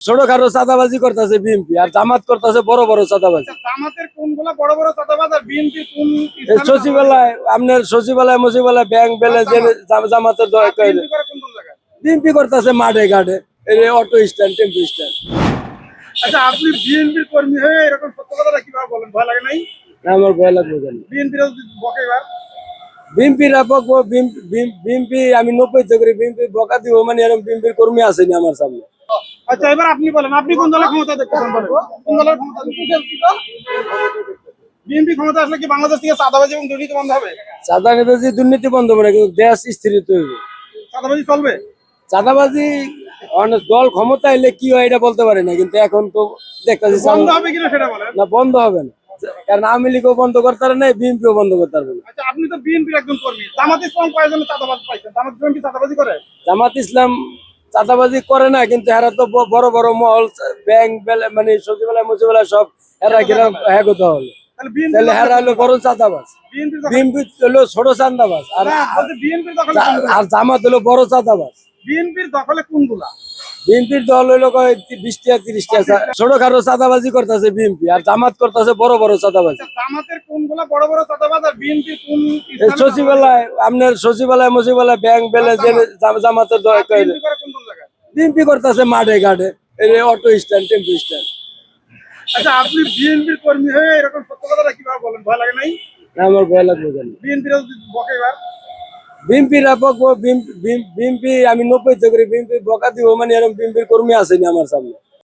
ছোটখাটো চাঁদাবাজি করতেছে বিএনপি আর জামাত করতেছে বড় বড় চাঁদাবাজি। সচিবালয় আপনার সচিবালয় মুচিবালয় ব্যাংক ব্যালেন্স জামাতের দরকার বিএনপি করতেছে মাঠে ঘাটে অটো স্ট্যান্ড টেম্পো স্ট্যান্ড আচ্ছা আপনি বিএনপির কর্মী হয়ে এরকম সত্য কথাটা কীভাবে বলেন? ভয় লাগে নাই? আমার ভয় লাগবে জানি বিএনপির বকে এবার? বিএনপি আমি নব্বই থেকে বিএনপি বকা দিব মানে এরকম বিএনপির কর্মী আসেনি আমার সামনে। আচ্ছা এবার আপনি বলেন আপনি কোন দলের ক্ষমতা দেখতেছেন বলেন? কোন দলের ক্ষমতা বিএনপি ক্ষমতা আসলে কি বাংলাদেশ থেকে চাঁদাবাজি এবং দুর্নীতি বন্ধ হবে? চাঁদা নেতাজি দুর্নীতি বন্ধ করে কিন্তু দেশ স্থিরিত হইবে। চাঁদাবাজি চলবে? চাঁদাবাজি অনেক দল ক্ষমতা এলে কি হয় এটা বলতে পারি না কিন্তু এখন তো দেখতেছি বন্ধ হবে কিনা সেটা বলেন। না বন্ধ হবে না। কারণ আওয়ামী লীগও বন্ধ করতে পারে না বিএনপিও বন্ধ করতে পারবে না আচ্ছা আপনি তো বিএনপির একজন কর্মী। জামাত ইসলাম কয়েকজন চাঁদাবাজ পাইছেন? জামাত ইসলাম কি চাঁদাবাজি করে? জামাত ইসলাম চাঁদাবাজি করে না কিন্তু এরা তো বড় বড় মহল ব্যাংক মানে সচিবালয় মুচিবালয় সব এরা কিনা হ্যাঁ তাহলে এরা হলো বড় চাঁদাবাজ। বিএনপি হলো ছোট চাঁদাবাজ। আর জামাত হলো বড় চাঁদাবাজ। বিএনপির দখলে কোনগুলা? বিএনপির দল হইল কয় বিশ টাকা তিরিশ টাকা ছোটখাটো চাঁদাবাজি করতেছে বিএনপি আর জামাত করতেছে বড় বড় চাঁদাবাজি। আচ্ছা, সচিবালয় আপনার সচিবালয় মুচিবালয় ব্যাংক ব্যালেন্স জামাতের চাঁদাবাজ? বিএনপি করে কোন কোন করতেছে মাঠে ঘাটে। অটো স্ট্যান্ড টেম্পু স্ট্যান্ড আচ্ছা আপনি বিএনপির কর্মী হয়ে এরকম সত্য কথাটা কীভাবে বলেন? ভয় লাগে নাই? আমার ভয় লাগবে জানি বিএনপির বকে এবার? বিএনপি আমি নব্বই থেকে বিএনপি বকা দিব মানে এরকম বিএনপির কর্মী আসেনি আমার সামনে।